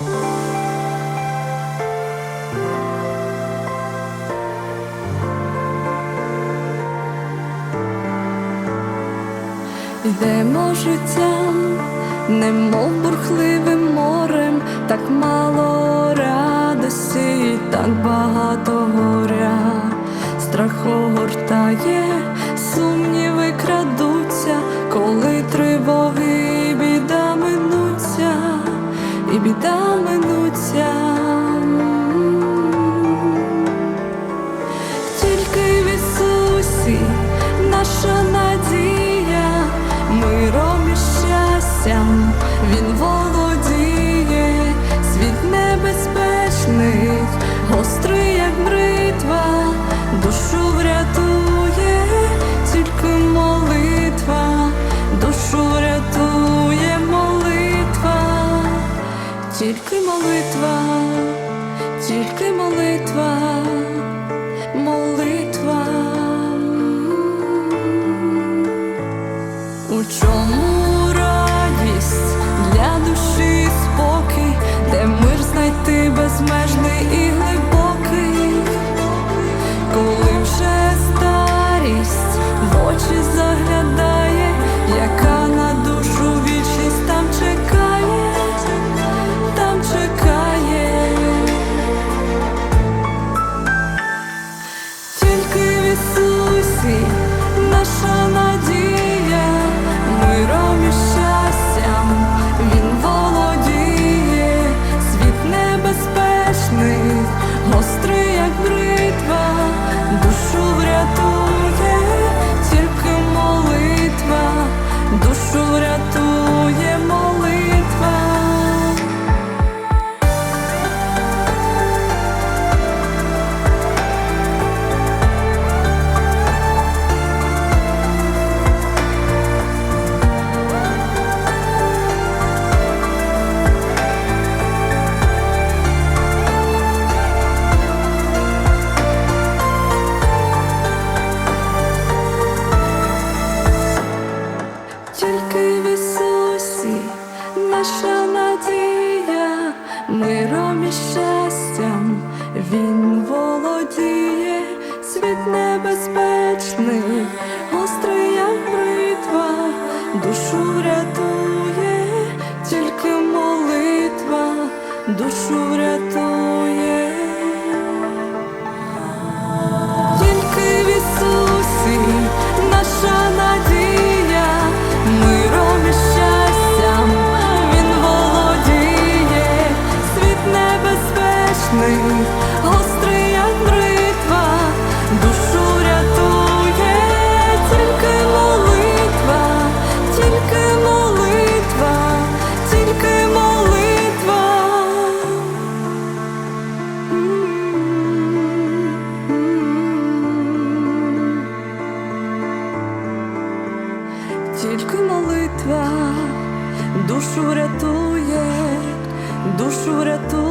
Йдемо життям, немов бурхливим морем, так мало радості, так багато горя, страх огортає, сумніви крадуться, коли тривоги біда минуться, і біда щастям Він володіє, світ небезпечний, гострий, як бритва, душу врятує, тільки молитва, душу врятує молитва, тільки молитва, тільки молитва молитва. У чому Тільки в Ісусі наша надія, миром і щастям Він володіє, світ небезпечний, гострий, як бритва, душу врятує, тільки молитва, душу врятує. Небезпечний, гострий, душу рятує, тільки молитва, тільки молитва, тільки молитва. Тільки молитва душу врятує, душу врятує.